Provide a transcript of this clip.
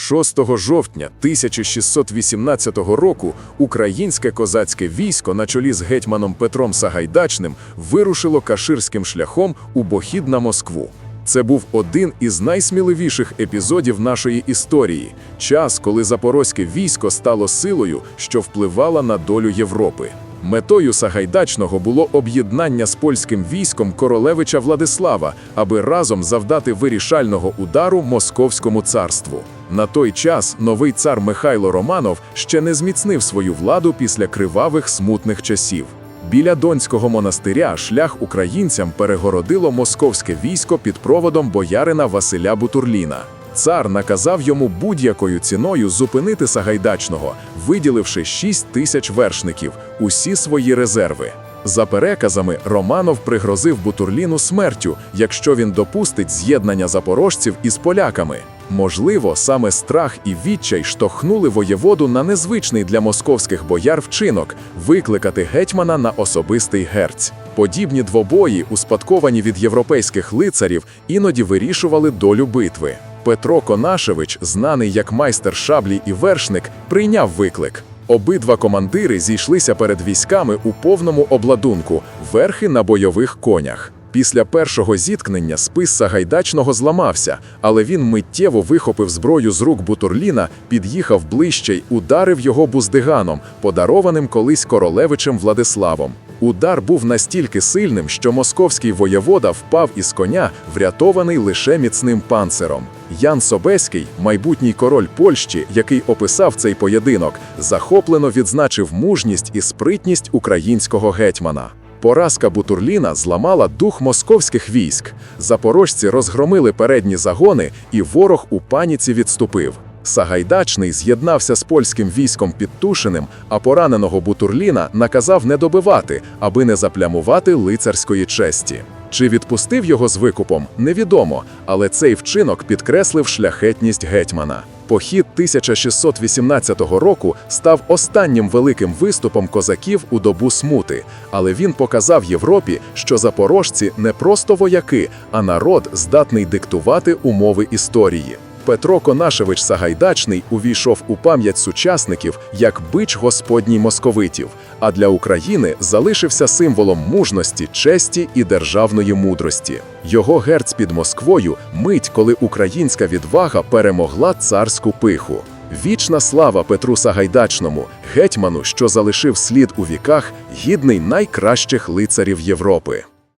6 жовтня 1618 року українське козацьке військо на чолі з гетьманом Петром Сагайдачним вирушило каширським шляхом у похід на Москву. Це був один із найсміливіших епізодів нашої історії, час, коли запорозьке військо стало силою, що впливала на долю Європи. Метою Сагайдачного було об'єднання з польським військом королевича Владислава, аби разом завдати вирішального удару Московському царству. На той час новий цар Михайло Романов ще не зміцнив свою владу після кривавих смутних часів. Біля Донського монастиря шлях українцям перегородило московське військо під проводом боярина Василя Бутурліна. Цар наказав йому будь-якою ціною зупинити Сагайдачного, виділивши 6 тисяч вершників, усі свої резерви. За переказами, Романов пригрозив Бутурліну смертю, якщо він допустить з'єднання запорожців із поляками. Можливо, саме страх і відчай штовхнули воєводу на незвичний для московських бояр вчинок викликати гетьмана на особистий герць. Подібні двобої, успадковані від європейських лицарів, іноді вирішували долю битви. Петро Конашевич, знаний як майстер шаблі і вершник, прийняв виклик. Обидва командири зійшлися перед військами у повному обладунку, верхи на бойових конях. Після першого зіткнення спис Сагайдачного зламався, але він миттєво вихопив зброю з рук Бутурліна, під'їхав ближче й ударив його буздиганом, подарованим колись королевичем Владиславом. Удар був настільки сильним, що московський воєвода впав із коня, врятований лише міцним панциром. Ян Собеський, майбутній король Польщі, який описав цей поєдинок, захоплено відзначив мужність і спритність українського гетьмана. Поразка Бутурліна зламала дух московських військ. Запорожці розгромили передні загони, і ворог у паніці відступив. Сагайдачний з'єднався з польським військом під Тушиним, а пораненого Бутурліна наказав не добивати, аби не заплямувати лицарської честі. Чи відпустив його з викупом, невідомо, але цей вчинок підкреслив шляхетність гетьмана. Похід 1618 року став останнім великим виступом козаків у добу смути, але він показав Європі, що запорожці не просто вояки, а народ здатний диктувати умови історії. Петро Конашевич Сагайдачний увійшов у пам'ять сучасників як бич господній московитів, а для України залишився символом мужності, честі і державної мудрості. Його герць під Москвою мить, коли українська відвага перемогла царську пиху. Вічна слава Петру Сагайдачному, гетьману, що залишив слід у віках, гідний найкращих лицарів Європи.